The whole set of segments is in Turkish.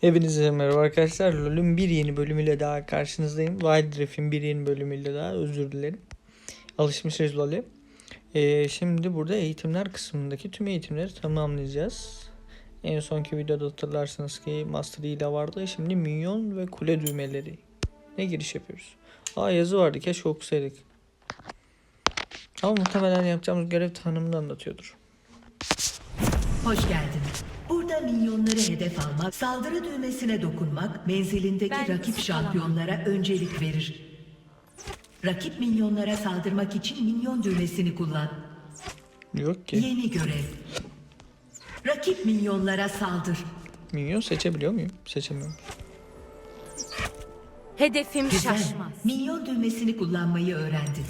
Hepinize merhaba arkadaşlar. LoL'ün bir yeni bölümüyle daha karşınızdayım. Wild Rift'in bir yeni bölümüyle daha özür dilerim. Alışmışız LoL'e. Ee, şimdi burada eğitimler kısmındaki tüm eğitimleri tamamlayacağız. En sonki videoda hatırlarsınız ki Master ile vardı. Şimdi minyon ve kule düğmeleri. Ne giriş yapıyoruz? Aa yazı vardı. Keşke okusaydık. Ama muhtemelen yapacağımız görev tanımını anlatıyordur. Hoş geldin. Minyonları hedef almak, saldırı düğmesine dokunmak, menzilindeki Ben rakip şampiyonlara öncelik verir. Rakip minyonlara saldırmak için minyon düğmesini kullan. Yok ki. Yeni görev. Rakip minyonlara saldır. Minyon seçebiliyor muyum? Seçemiyorum. Hedefim Güzel. şaşmaz. Minyon düğmesini kullanmayı öğrendin.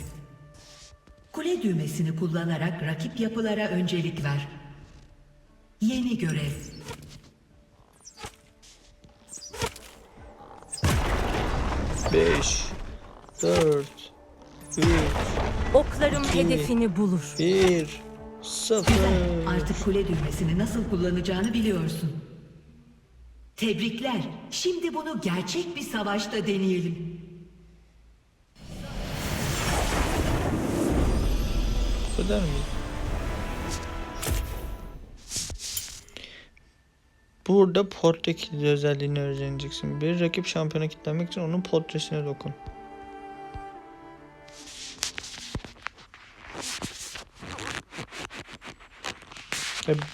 Kule düğmesini kullanarak rakip yapılara öncelik ver. Yeni görev. Beş, dört, üç, Oklarım İki. hedefini bulur. bir, sıfır. Güzel. Artık kule düğmesini nasıl kullanacağını biliyorsun. Tebrikler. Şimdi bunu gerçek bir savaşta deneyelim. Bu kadar mı? Burada portre kilidi özelliğini öğreneceksin. Bir rakip şampiyona kilitlenmek için onun portresine dokun.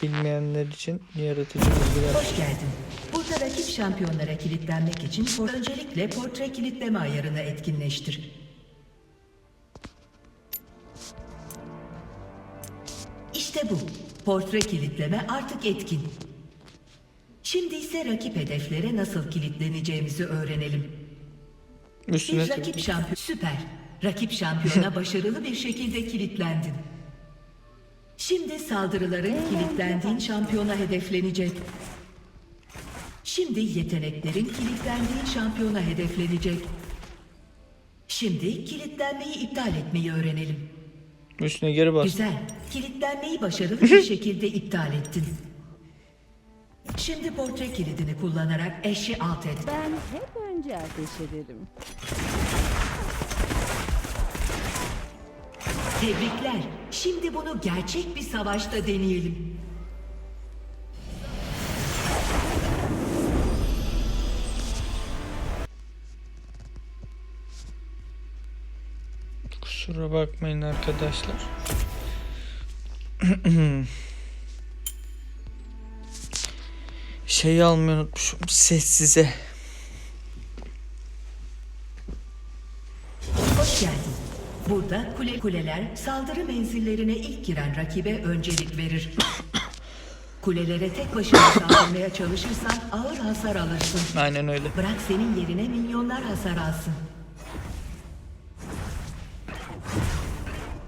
Bilmeyenler için yaratıcı bilgiler. Hoş geldin. Burada rakip şampiyonlara kilitlenmek için por- öncelikle portre kilitleme ayarını etkinleştir. İşte bu. Portre kilitleme artık etkin. Şimdi ise rakip hedeflere nasıl kilitleneceğimizi öğrenenim. Üstüne Bir rakip şampiyon... Süper. Rakip şampiyona başarılı bir şekilde kilitlendin. Şimdi saldırıların kilitlendiğin şampiyona hedeflenecek. Şimdi yeteneklerin kilitlendiğin şampiyona hedeflenecek. Şimdi kilitlenmeyi iptal etmeyi öğrenelim. üstüne geri bas. Güzel. Kilitlenmeyi başarılı bir şekilde iptal ettin. Şimdi portre kilidini kullanarak eşi alt et. Ben hep önce ateş ederim. Tebrikler. Şimdi bunu gerçek bir savaşta deneyelim. Kusura bakmayın arkadaşlar. Şeyi almayı unutmuşum. Sessize. Hoş geldin. Burada kule kuleler saldırı menzillerine ilk giren rakibe öncelik verir. Kulelere tek başına saldırmaya çalışırsan ağır hasar alırsın. Aynen öyle. Bırak senin yerine minyonlar hasar alsın.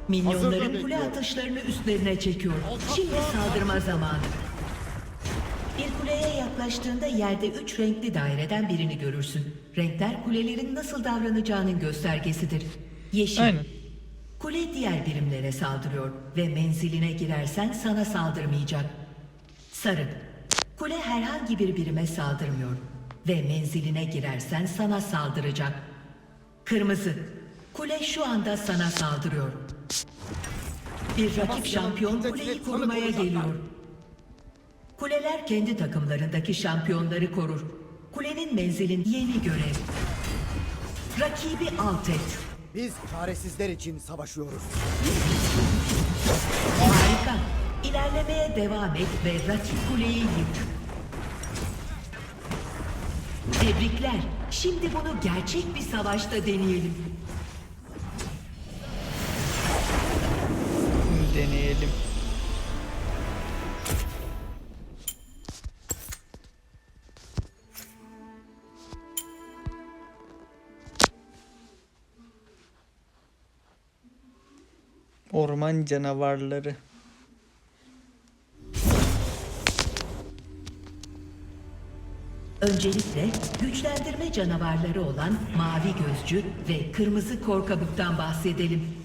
Minyonların kule atışlarını üstlerine çekiyor. Şimdi saldırma zamanı. Bir kuleye yaklaştığında yerde üç renkli daireden birini görürsün. Renkler kulelerin nasıl davranacağının göstergesidir. Yeşil. Aynen. Kule diğer birimlere saldırıyor ve menziline girersen sana saldırmayacak. Sarı. Kule herhangi bir birime saldırmıyor ve menziline girersen sana saldıracak. Kırmızı. Kule şu anda sana saldırıyor. Bir rakip şampiyon kuleyi korumaya geliyor. Kuleler kendi takımlarındaki şampiyonları korur. Kulenin menzilin yeni görev. Rakibi alt et. Biz çaresizler için savaşıyoruz. Harika. İlerlemeye devam et ve rakip kuleyi yık. Tebrikler. Şimdi bunu gerçek bir savaşta deneyelim. Deneyelim. Orman canavarları. Öncelikle güçlendirme canavarları olan mavi gözcü ve kırmızı korkabıktan bahsedelim.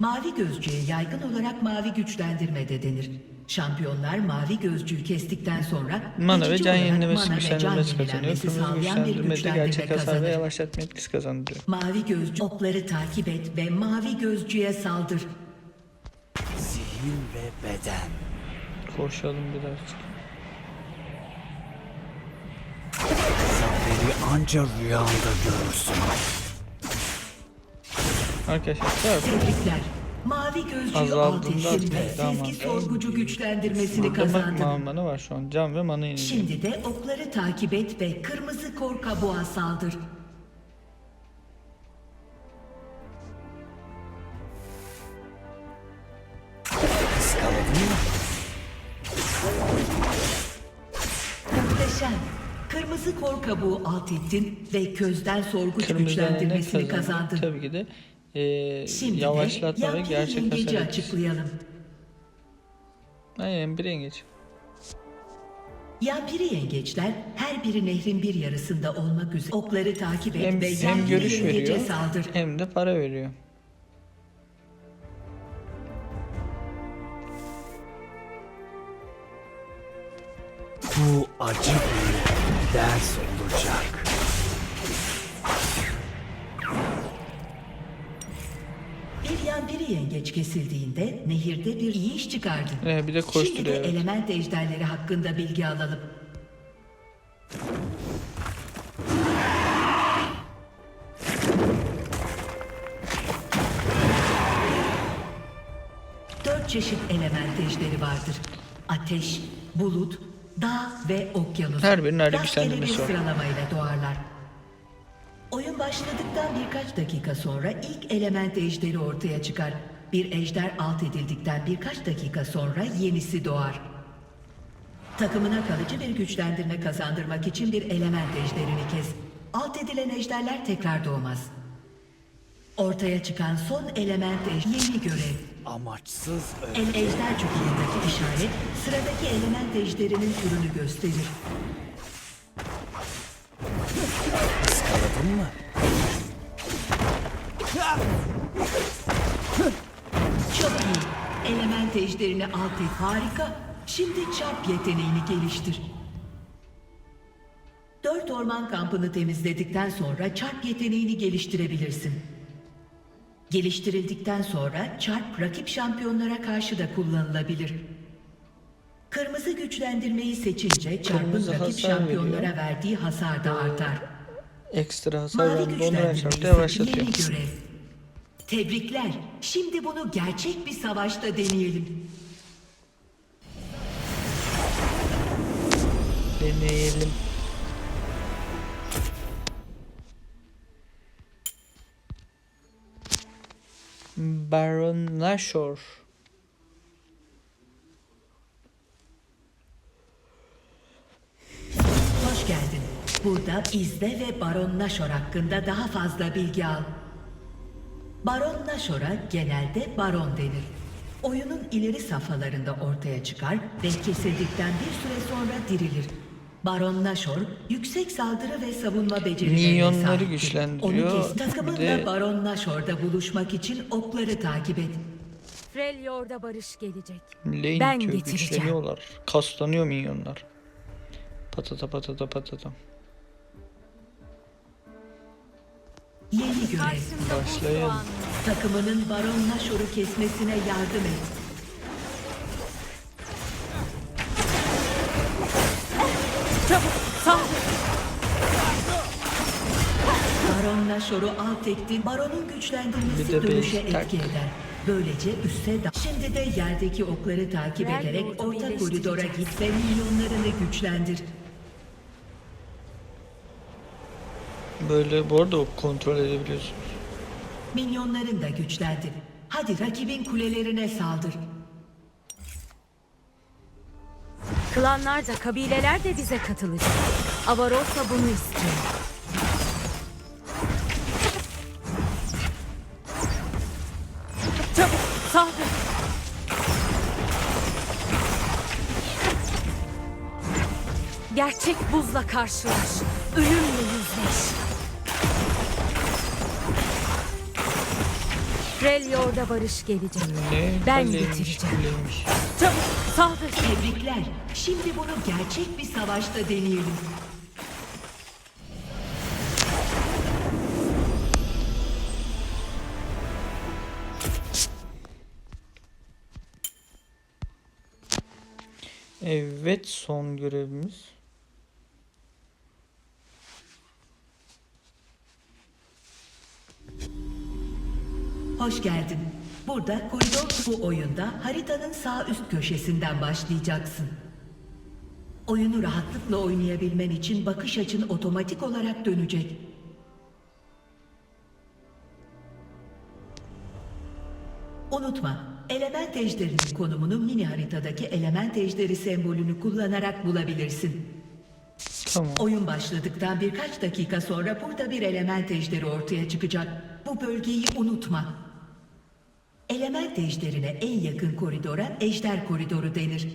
Mavi gözcüye yaygın olarak mavi güçlendirme de denir. Şampiyonlar mavi gözcüğü kestikten sonra Mana ve can yenilemesi mana ve can güçlendirmesi kazanıyor. Kırmızı güçlendirme de gerçek hasar ve kazanır. yavaşlatma etkisi kazandırıyor. Mavi gözcü okları takip et ve mavi gözcüye saldır. Zihin ve beden. Koşalım birazcık. Zaferi anca rüyanda görürsün. Arkadaşlar. Tebrikler. Mavi gözcüğü alt Azaldığında tamam. sezgi sorgucu güçlendirmesini Burada kazandın. mana var şu an. Can ve mana yeniliyor. Şimdi de okları takip et ve kırmızı kor kabuğa saldır. Muhteşem. Kırmızı kor kabuğu alt ettin ve közden Kırmızı ne güçlendirmesini kazandı? kazandın. Tabii ki de eee Şimdi yavaşlatma ve gerçek hasar etkisi. açıklayalım. Aynen bir yengeç. Yampiri yengeçler her biri nehrin bir yarısında olmak üzere okları takip et Hem, ve hem yampiri görüş yengece veriyor saldır. hem de para veriyor. Bu acı bir ders olacak. Bir yampiri yengeç kesildiğinde nehirde bir iyi iş çıkardın. Ee, bir de Şimdi de koşturuyor. evet. element ejderleri hakkında bilgi alalım. Dört çeşit element ejderi vardır. Ateş, bulut, dağ ve okyanus. Her birinin ayrı bir güçlendirmesi var. sıralamayla doğarlar. Başladıktan birkaç dakika sonra ilk element ejderi ortaya çıkar. Bir ejder alt edildikten birkaç dakika sonra yenisi doğar. Takımına kalıcı bir güçlendirme kazandırmak için bir element ejderini kes. Alt edilen ejderler tekrar doğmaz. Ortaya çıkan son element ejder yeni görev. Amaçsız. El ejder çukurundaki işaret sıradaki element ejderinin türünü gösterir. Iskaladın mı? Çok iyi. Element ejderini alt et. Harika. Şimdi çarp yeteneğini geliştir. Dört orman kampını temizledikten sonra çarp yeteneğini geliştirebilirsin. Geliştirildikten sonra çarp rakip şampiyonlara karşı da kullanılabilir. Kırmızı güçlendirmeyi seçince çarpın Kırmızı rakip şampiyonlara veriyor. verdiği hasar da artar. Ekstra hasar Mavi verdi. Ondan çarptı yavaşlatıyor. görev. Tebrikler. Şimdi bunu gerçek bir savaşta deneyelim. Deneyelim. Baron Nashor. Hoş geldin. Burada izle ve Baron Nashor hakkında daha fazla bilgi al. Baron Nashor'a genelde Baron denir. Oyunun ileri safhalarında ortaya çıkar ve kesildikten bir süre sonra dirilir. Baron Nashor yüksek saldırı ve savunma becerilerine Minyonları sahiptir. güçlendiriyor. Onu kes. Bir Takımınla de- Baron Nashor'da buluşmak için okları takip et. Freljord'a barış gelecek. Lane Ben diyor, getireceğim. güçleniyorlar. Kaslanıyor minyonlar. Patata patata patata. Yeni görev. Doğan Takımının Baron Nashor'u kesmesine yardım et. Çabuk saldır. Baron Nashor'u alt etti. Baron'un Bir güçlendirmesi de dönüşe base etki tak. eder. Böylece üste da... Şimdi de yerdeki okları takip Red ederek orta koridora git ve milyonlarını güçlendir. Böyle bu arada o kontrol edebiliyorsunuz. Minyonların da güçlendir. Hadi rakibin kulelerine saldır. Klanlar da kabileler de bize katılacak. Avarosa bunu istiyor. Çabuk saldır. Gerçek buzla karşılaş. Ölümle yüzleş. Freljord'a barış gelecek. Ne? Ben kaleymiş, getireceğim. kuleymiş. Çabuk saldır. Tebrikler. Şimdi bunu gerçek bir savaşta deneyelim. Evet son görevimiz. Hoş geldin. Burada koridor bu oyunda haritanın sağ üst köşesinden başlayacaksın. Oyunu rahatlıkla oynayabilmen için bakış açın otomatik olarak dönecek. Unutma, element ejderinin konumunu mini haritadaki element ejderi sembolünü kullanarak bulabilirsin. Tamam. Oyun başladıktan birkaç dakika sonra burada bir element ejderi ortaya çıkacak. Bu bölgeyi unutma. Element ejderine en yakın koridora ejder koridoru denir.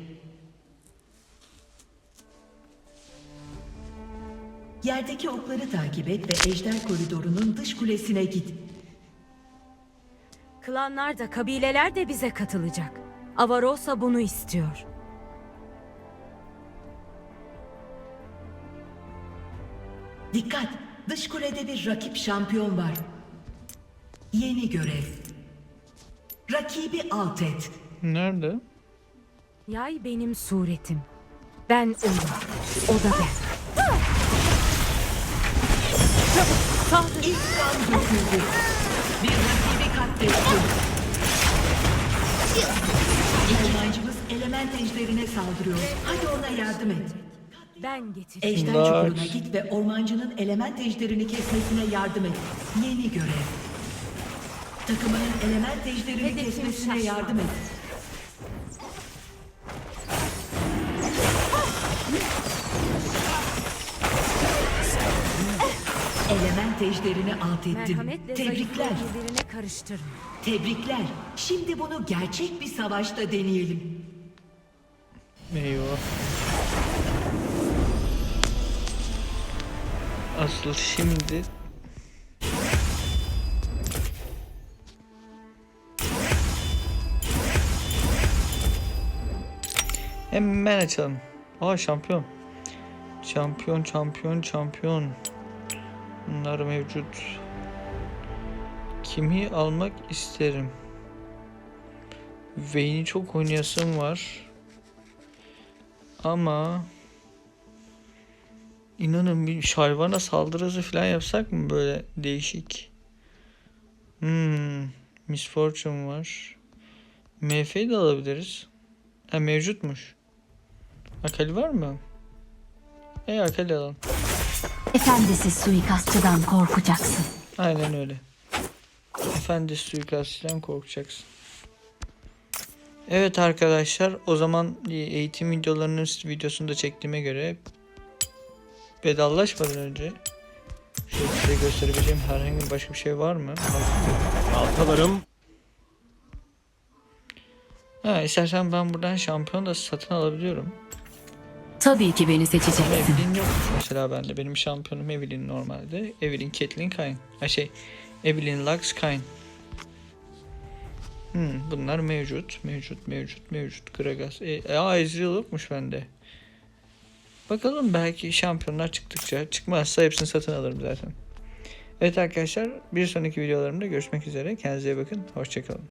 Yerdeki okları takip et ve ejder koridorunun dış kulesine git. Klanlar da kabileler de bize katılacak. Avarosa bunu istiyor. Dikkat! Dış kulede bir rakip şampiyon var. Yeni görev. Rakibi alt et. Nerede? Yay benim suretim. Ben oyum. O da ben. Çabuk saldır. İlk kan döküldü. Bir rakibi katletti. Ormancımız element ejderine saldırıyor. Hadi ona yardım et. Ben getireceğim. Ejder Bunlar- çukuruna git ve ormancının element ejderini kesmesine yardım et. Yeni görev. Takımının element ejderini kesmesine yardım et. Element ejderini alt ettin. Merhametle Tebrikler. zayıfları birbirine karıştırma. Tebrikler. Şimdi bunu gerçek bir savaşta deneyelim. Eyvah. Asıl şimdi Hemen açalım. Aa şampiyon. Şampiyon, şampiyon, şampiyon. Bunlar mevcut. Kimi almak isterim? Vayne'i çok oynayasım var. Ama inanın bir şayvana saldırısı falan yapsak mı böyle değişik? Hmm, Miss Fortune var. MF'yi de alabiliriz. Ha mevcutmuş. Akali var mı? E Akali alalım. Efendisi suikastçıdan korkacaksın. Aynen öyle. Efendi suikastçıdan korkacaksın. Evet arkadaşlar o zaman eğitim videolarının videosunu da çektiğime göre bedallaşmadan önce şöyle size gösterebileceğim herhangi başka bir şey var mı? Baltalarım Ha istersen ben buradan şampiyon da satın alabiliyorum. Tabii ki beni seçeceksin. Evelyn yok mesela bende. Benim şampiyonum Evelyn normalde. Evelyn, Caitlyn, Kayn. Ha şey Evelyn, Lux, Kayn. Hmm, bunlar mevcut. Mevcut, mevcut, mevcut. Gragas. E, e, aa Ezreal yokmuş bende. Bakalım belki şampiyonlar çıktıkça. Çıkmazsa hepsini satın alırım zaten. Evet arkadaşlar bir sonraki videolarımda görüşmek üzere. Kendinize iyi bakın. Hoşçakalın.